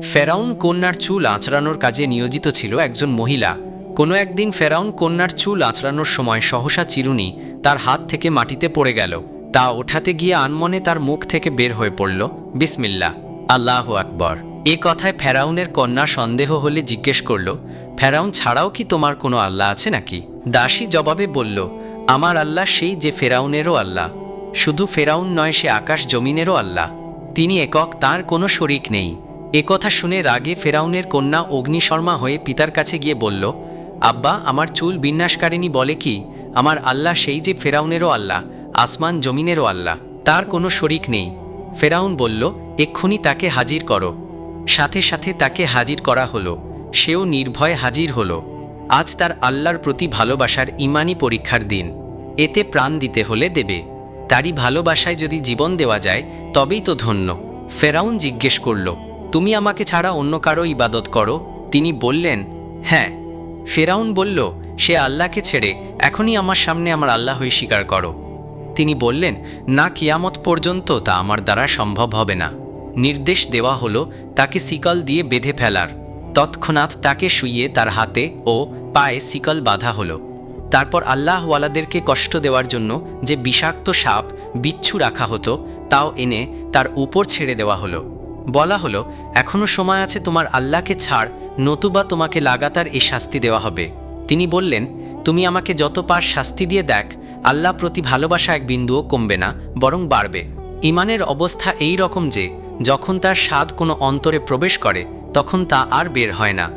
ফেরাউন কন্যার চুল আঁচড়ানোর কাজে নিয়োজিত ছিল একজন মহিলা। কোনো একদিন ফেরাউন কন্যার চুল আঁচড়ানোর সময় সহসা চিরুনি তার হাত থেকে মাটিতে পড়ে গেল। তা ওঠাতে গিয়ে আনমনে তার মুখ থেকে বের হয়ে পড়ল। বিসমিল্লা আল্লাহ আকবর। এ কথায় ফেরাউনের কন্যা সন্দেহ হলে জিজ্ঞেস করল, ফেরাউন ছাড়াও কি তোমার কোনো আল্লাহ আছে নাকি? দাসী জবাবে বলল, আমার আল্লাহ সেই যে ফেরাউনেরও আল্লাহ। শুধু ফেরাউন নয়, সে আকাশ জমিনেরও আল্লাহ। তিনি একক, তার কোনো শরিক নেই। কথা শুনে রাগে ফেরাউনের কন্যা অগ্নিশর্মা হয়ে পিতার কাছে গিয়ে বলল, আব্বা, আমার চুল বিন্যাসকারিণী বলে কি? আমার আল্লাহ সেই যে ফেরাউনেরও আল্লাহ, আসমান জমিনেরও আল্লাহ, তার কোনো শরিক নেই। ফেরাউন বলল, এক্ষুনি তাকে হাজির করো। সাথে সাথে তাকে হাজির করা হলো। সেও নির্ভয় হাজির হলো। আজ তার আল্লাহর প্রতি ভালোবাসার ইমানি পরীক্ষার দিন। এতে প্রাণ দিতে হলে দেবে। তারই ভালোবাসায় যদি জীবন দেওয়া যায়, তবেই তো ধন্য। ফেরাউন জিজ্ঞেস করল তুমি আমাকে ছাড়া অন্য কারও ইবাদত করো? তিনি বললেন হ্যাঁ। ফেরাউন বলল, সে আল্লাহকে ছেড়ে, এখনই আমার সামনে আমার আল্লাহ হয়ে স্বীকার করো। তিনি বললেন, না, কিয়ামত পর্যন্ত তা আমার দ্বারা সম্ভব হবে না। নির্দেশ দেওয়া হলো তাকে সিকল দিয়ে বেঁধে ফেলার। তৎক্ষণাৎ তাকে শুইয়ে তার হাতে ও পায়ে সিকল বাঁধা হলো। তারপর আল্লাহওয়ালাদেরকে কষ্ট দেওয়ার জন্য যে বিষাক্ত সাপ বিচ্ছু রাখা হতো, তাও এনে তার উপর ছেড়ে দেওয়া হলো। বলা হলো এখনও সময় আছে তোমার আল্লাহকে ছাড়, নতুবা তোমাকে লাগাতার এ শাস্তি দেওয়া হবে। তিনি বললেন, তুমি আমাকে যত পার শাস্তি দিয়ে দেখ, আল্লাহ প্রতি ভালোবাসা এক বিন্দুও কমবে না, বরং বাড়বে। ইমানের অবস্থা এই রকম যে, যখন তার স্বাদ কোনো অন্তরে প্রবেশ করে, তখন তা আর বের হয় না।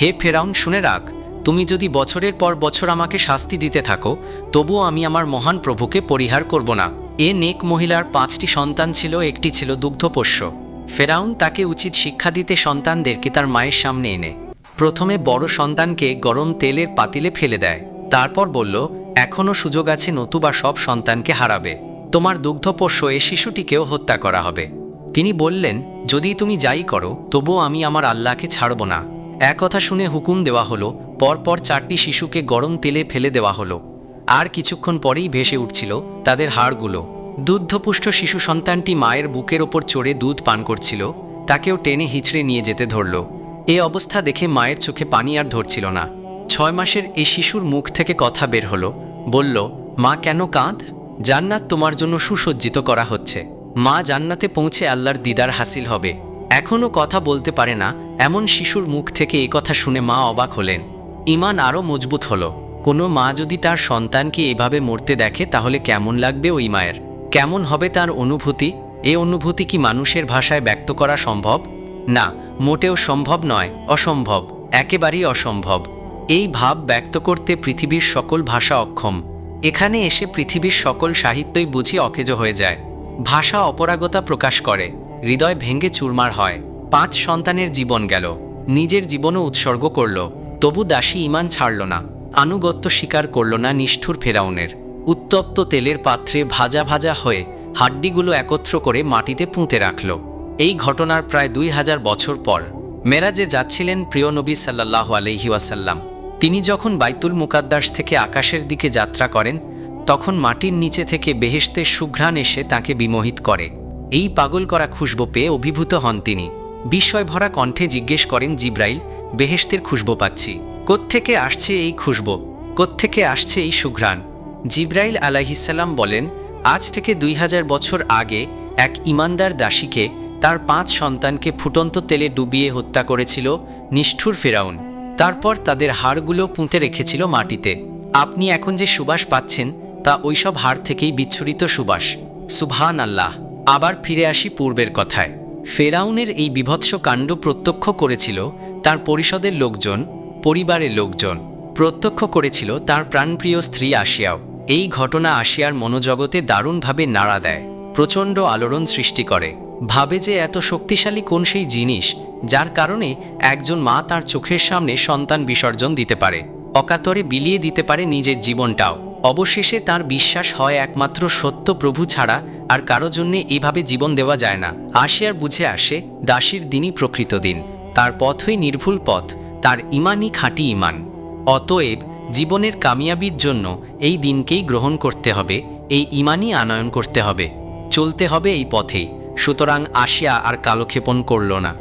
হে ফেরাউন, শুনে রাখ, তুমি যদি বছরের পর বছর আমাকে শাস্তি দিতে থাকো, তবুও আমি আমার মহান প্রভুকে পরিহার করব না। এ নেক মহিলার পাঁচটি সন্তান ছিল, একটি ছিল দুগ্ধপোষ্য। ফেরাউন তাকে উচিত শিক্ষা দিতে সন্তানদেরকে তার মায়ের সামনে এনে। প্রথমে বড় সন্তানকে গরম তেলের পাতিলে ফেলে দেয়। তারপর বলল এখনও সুযোগ আছে নতুবা সব সন্তানকে হারাবে। তোমার দুগ্ধপোষ্য এ শিশুটিকেও হত্যা করা হবে। তিনি বললেন, যদি তুমি যাই করো, তবুও আমি আমার আল্লাহকে ছাড়ব না। এক কথা শুনে হুকুম দেওয়া হলো, পরপর চারটি শিশুকে গরম তেলে ফেলে দেওয়া হলো। আর কিছুক্ষণ পরেই ভেসে উঠছিল তাদের হাড়গুলো। দুগ্ধপুষ্ট শিশু সন্তানটি মায়ের বুকের ওপর চড়ে দুধ পান করছিল, তাকেও টেনে হিচড়ে নিয়ে যেতে ধরল। এ অবস্থা দেখে মায়ের চোখে পানি আর ধরছিল না। ছয় মাসের এই শিশুর মুখ থেকে কথা বের হলো, বলল, মা কেন কাঁদ? জান্নাত তোমার জন্য সুসজ্জিত করা হচ্ছে। মা জান্নাতে পৌঁছে আল্লাহর দিদার হাসিল হবে। এখনও কথা বলতে পারে না, এমন শিশুর মুখ থেকে এই কথা শুনে মা অবাক হলেন। ইমান আরও মজবুত হলো। কোনো মা যদি তার সন্তানকে এভাবে মরতে দেখে, তাহলে কেমন লাগবে ওই মায়ের? কেমন হবে তার অনুভূতি? এ অনুভূতি কি মানুষের ভাষায় ব্যক্ত করা সম্ভব? না, মোটেও সম্ভব নয়, অসম্ভব, একেবারেই অসম্ভব। এই ভাব ব্যক্ত করতে পৃথিবীর সকল ভাষা অক্ষম। এখানে এসে পৃথিবীর সকল সাহিত্যই বুঝি অকেজ হয়ে যায়। ভাষা অপরাগতা প্রকাশ করে, হৃদয় ভেঙে চুরমার হয়। পাঁচ সন্তানের জীবন গেল, নিজের জীবনও উৎসর্গ করল, তবু দাসী ইমান ছাড়ল না, আনুগত্য স্বীকার করল না নিষ্ঠুর ফেরাউনের। উত্তপ্ত তেলের পাত্রে ভাজা ভাজা হয়ে হাড্ডিগুলো একত্র করে মাটিতে পুঁতে রাখল। এই ঘটনার প্রায় দুই হাজার বছর পর মেরাজে যাচ্ছিলেন প্রিয় নবী সাল্লাহ আলহি ওয়াসাল্লাম। তিনি যখন বাইতুল মুকাদ্দাস থেকে আকাশের দিকে যাত্রা করেন, তখন মাটির নিচে থেকে বেহেশতের সুঘ্রাণ এসে তাকে বিমোহিত করে। এই পাগল করা খুশবো পেয়ে অভিভূত হন তিনি। বিস্ময় ভরা কণ্ঠে জিজ্ঞেস করেন, জিব্রাইল, বেহেশতের খুশবো পাচ্ছি। কোত্থেকে আসছে এই খুশবো? কোত্থেকে আসছে এই সুঘ্রাণ? জিব্রাইল আলাহিসাল্লাম বলেন, আজ থেকে দুই হাজার বছর আগে এক ইমানদার দাসীকে তার পাঁচ সন্তানকে ফুটন্ত তেলে ডুবিয়ে হত্যা করেছিল নিষ্ঠুর ফেরাউন। তারপর তাদের হাড়গুলো পুঁতে রেখেছিল মাটিতে। আপনি এখন যে সুবাস পাচ্ছেন, তা ওইসব হাড় থেকেই বিচ্ছুরিত সুবাস। সুবহান আল্লাহ আবার ফিরে আসি পূর্বের কথায়। ফেরাউনের এই বিভৎস কাণ্ড প্রত্যক্ষ করেছিল তার পরিষদের লোকজন, পরিবারের লোকজন। প্রত্যক্ষ করেছিল তার প্রাণপ্রিয় স্ত্রী আসিয়াও এই ঘটনা আসিয়ার মনোজগতে দারুণভাবে নাড়া দেয়, প্রচণ্ড আলোড়ন সৃষ্টি করে। ভাবে যে এত শক্তিশালী কোন সেই জিনিস, যার কারণে একজন মা তার চোখের সামনে সন্তান বিসর্জন দিতে পারে, অকাতরে বিলিয়ে দিতে পারে নিজের জীবনটাও। অবশেষে তার বিশ্বাস হয় একমাত্র সত্য প্রভু ছাড়া আর কারও জন্যে এভাবে জীবন দেওয়া যায় না। আসিয়ার বুঝে আসে, দাসীর দিনই প্রকৃত দিন। তার পথই নির্ভুল পথ, তার ইমানই খাঁটি ইমান। অতএব জীবনের কামিয়াবির জন্য এই দিনকেই গ্রহণ করতে হবে, এই ইমানই আনয়ন করতে হবে। চলতে হবে এই পথেই, সুতরাং আসিয়া আর কালক্ষেপণ করল না।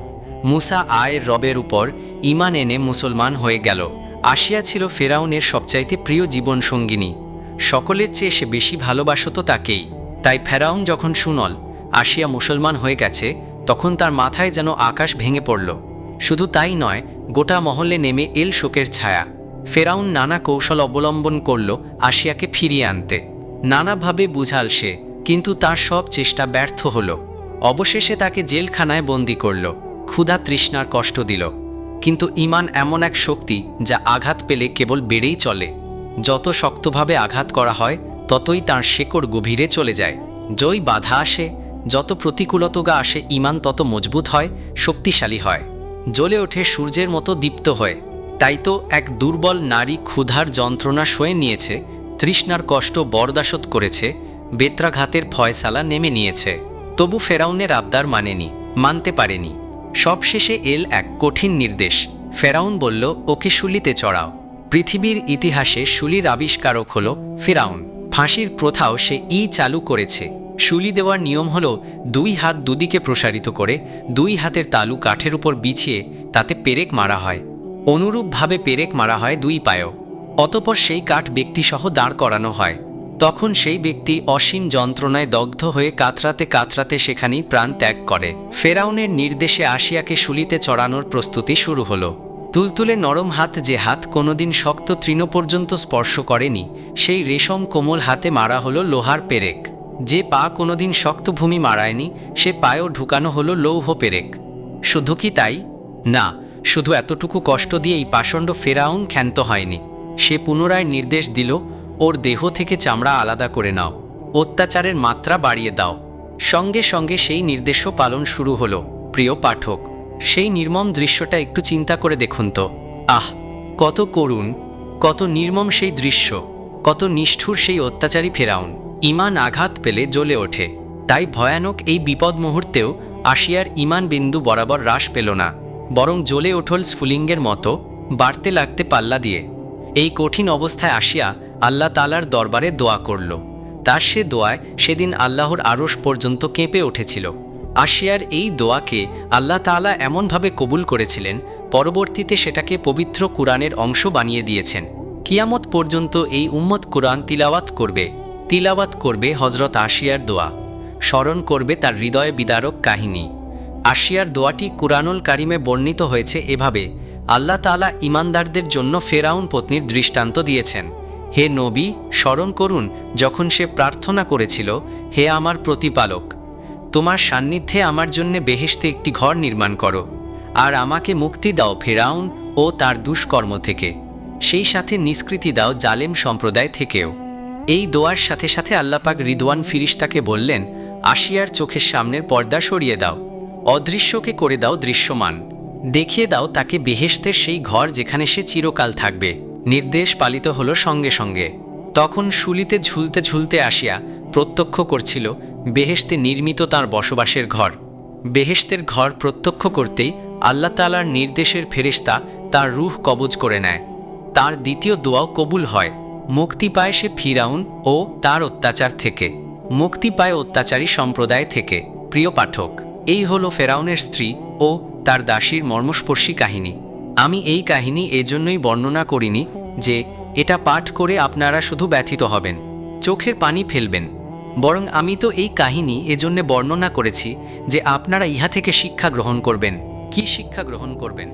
মুসা আয়ের রবের উপর ইমান এনে মুসলমান হয়ে গেল। আসিয়া ছিল ফেরাউনের সবচাইতে প্রিয় জীবন সঙ্গিনী সকলের চেয়ে সে বেশি ভালোবাসত তাকেই। তাই ফেরাউন যখন শুনল আসিয়া মুসলমান হয়ে গেছে, তখন তার মাথায় যেন আকাশ ভেঙে পড়ল। শুধু তাই নয়, গোটা মহলে নেমে এল শোকের ছায়া। ফেরাউন নানা কৌশল অবলম্বন করল আসিয়াকে ফিরিয়ে আনতে। নানাভাবে বুঝাল সে, কিন্তু তার সব চেষ্টা ব্যর্থ হল। অবশেষে তাকে জেলখানায় বন্দি করল। ক্ষুধা তৃষ্ণার কষ্ট দিল। কিন্তু ইমান এমন এক শক্তি যা আঘাত পেলে কেবল বেড়েই চলে। যত শক্তভাবে আঘাত করা হয়, ততই তার শেকড় গভীরে চলে যায়। জয় বাধা আসে, যত প্রতিকূলতগা আসে, ইমান তত মজবুত হয়, শক্তিশালী হয়। জ্বলে ওঠে সূর্যের মতো দীপ্ত হয়ে। তাই তো এক দুর্বল নারী ক্ষুধার যন্ত্রণা সয়ে নিয়েছে, তৃষ্ণার কষ্ট বরদাসত করেছে, বেত্রাঘাতের ফয়সালা নেমে নিয়েছে। তবু ফেরাউনের আবদার মানেনি, মানতে পারেনি। সবশেষে এল এক কঠিন নির্দেশ। ফেরাউন বলল, ওকে শুলিতে চড়াও। পৃথিবীর ইতিহাসে শুলির আবিষ্কারক হল ফেরাউন। ফাঁসির প্রথাও সে ই চালু করেছে। শুলি দেওয়ার নিয়ম হল, দুই হাত দুদিকে প্রসারিত করে, দুই হাতের তালু কাঠের উপর বিছিয়ে তাতে পেরেক মারা হয়। অনুরূপভাবে পেরেক মারা হয় দুই পায়েও। অতপর সেই কাঠ ব্যক্তিসহ দাঁড় করানো হয়। তখন সেই ব্যক্তি অসীম যন্ত্রণায় দগ্ধ হয়ে কাতরাতে কাতরাতে সেখানেই প্রাণ ত্যাগ করে। ফেরাউনের নির্দেশে আসিয়াকে শুলিতে চড়ানোর প্রস্তুতি শুরু হলো। তুলতুলে নরম হাত যে হাত কোনোদিন শক্ত তৃণ পর্যন্ত স্পর্শ করেনি, সেই রেশম কোমল হাতে মারা হলো লোহার পেরেক। যে পা কোনোদিন শক্ত ভূমি মারায়নি, সে পায়েও ঢুকানো হলো লৌহ পেরেক। শুধু কি তাই? না শুধু এতটুকু কষ্ট দিয়েই পাষণ্ড ফেরাউন ক্ষান্ত হয়নি। সে পুনরায় নির্দেশ দিল, ওর দেহ থেকে চামড়া আলাদা করে নাও। অত্যাচারের মাত্রা বাড়িয়ে দাও। সঙ্গে সঙ্গে সেই নির্দেশও পালন শুরু হলো, প্রিয় পাঠক। সেই নির্মম দৃশ্যটা একটু চিন্তা করে দেখুন তো। আহ, কত করুণ, কত নির্মম সেই দৃশ্য, কত নিষ্ঠুর সেই অত্যাচারী ফেরাউন। ইমান আঘাত পেলে জ্বলে ওঠে। তাই ভয়ানক এই বিপদ মুহূর্তেও আসিয়ার ইমান বিন্দু বরাবর হ্রাস পেল না। বরং জ্বলে ওঠল স্ফুলিঙ্গের মতো, বাড়তে লাগতে পাল্লা দিয়ে। এই কঠিন অবস্থায় আসিয়া আল্লাহ তালার দরবারে দোয়া করল। তার সে দোয়ায় সেদিন আল্লাহর আড়স পর্যন্ত কেঁপে উঠেছিল। আশিয়ার এই দোয়াকে আল্লাহ তাআলা এমনভাবে কবুল করেছিলেন, পরবর্তীতে সেটাকে পবিত্র কুরআনের অংশ বানিয়ে দিয়েছেন। কিয়ামত পর্যন্ত এই উম্মত কোরআন তিলাওয়াত করবে। তিলাওয়াত করবে হজরত আশিয়ার দোয়া। স্মরণ করবে তার হৃদয় বিদারক কাহিনী। আশিয়ার দোয়াটি কুরআনুল কারিমে বর্ণিত হয়েছে এভাবে, আল্লাহ তাআলা ইমানদারদের জন্য ফেরাউন পত্নীর দৃষ্টান্ত দিয়েছেন। হে নবী, স্মরণ করুন, যখন সে প্রার্থনা করেছিল, হে আমার প্রতিপালক, তোমার সান্নিধ্যে আমার জন্য বেহেশতে একটি ঘর নির্মাণ করো, আর আমাকে মুক্তি দাও ফেরাউন ও তার দুষ্কর্ম থেকে। সেই সাথে নিষ্কৃতি দাও জালেম সম্প্রদায় থেকেও। এই দোয়ার সাথে সাথে আল্লাপাক রিদওয়ান ফিরিস্তাকে বললেন, আশিয়ার চোখের সামনের পর্দা সরিয়ে দাও। অদৃশ্যকে করে দাও দৃশ্যমান। দেখিয়ে দাও তাকে বেহেশতের সেই ঘর যেখানে সে চিরকাল থাকবে। নির্দেশ পালিত হলো সঙ্গে সঙ্গে। তখন শুলিতে ঝুলতে ঝুলতে আসিয়া প্রত্যক্ষ করছিল বেহেশতে নির্মিত তার বসবাসের ঘর। বেহেশতের ঘর প্রত্যক্ষ করতেই আল্লাহ তালার নির্দেশের ফেরেশতা তার রুহ কবজ করে নেয়। তার দ্বিতীয় দোয়াও কবুল হয়। মুক্তি পায় সে ফিরাউন ও তার অত্যাচার থেকে। মুক্তি পায় অত্যাচারী সম্প্রদায় থেকে। প্রিয় পাঠক এই হলো ফেরাউনের স্ত্রী ও তার দাসীর মর্মস্পর্শী কাহিনী। আমি এই কাহিনী এজন্যই বর্ণনা করিনি যে এটা পাঠ করে আপনারা শুধু ব্যথিত হবেন, চোখের পানি ফেলবেন। বরং আমি তো এই কাহিনী এজন্য বর্ণনা করেছি যে আপনারা ইহা থেকে শিক্ষা গ্রহণ করবেন। কি শিক্ষা গ্রহণ করবেন?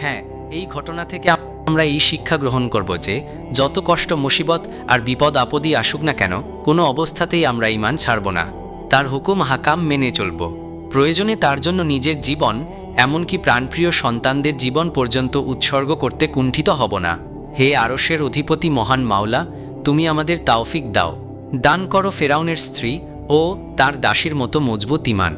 হ্যাঁ এই ঘটনা থেকে আমরা এই শিক্ষা গ্রহণ করব যে যত কষ্ট, মুসিবত আর বিপদ, আপদই আসুক না কেন, কোনো অবস্থাতেই আমরা ইমান ছাড়ব না। তার হুকুম হাকাম মেনে চলব। প্রয়োজনে তার জন্য নিজের জীবন, এমনকি প্রাণপ্রিয় সন্তানদের জীবন পর্যন্ত উৎসর্গ করতে কুণ্ঠিত হব না। হে আরসের অধিপতি মহান মাওলা, তুমি আমাদের তাওফিক দাও। দান করো ফেরাউনের স্ত্রী ও তার দাসীর মতো মজবুত ইমান।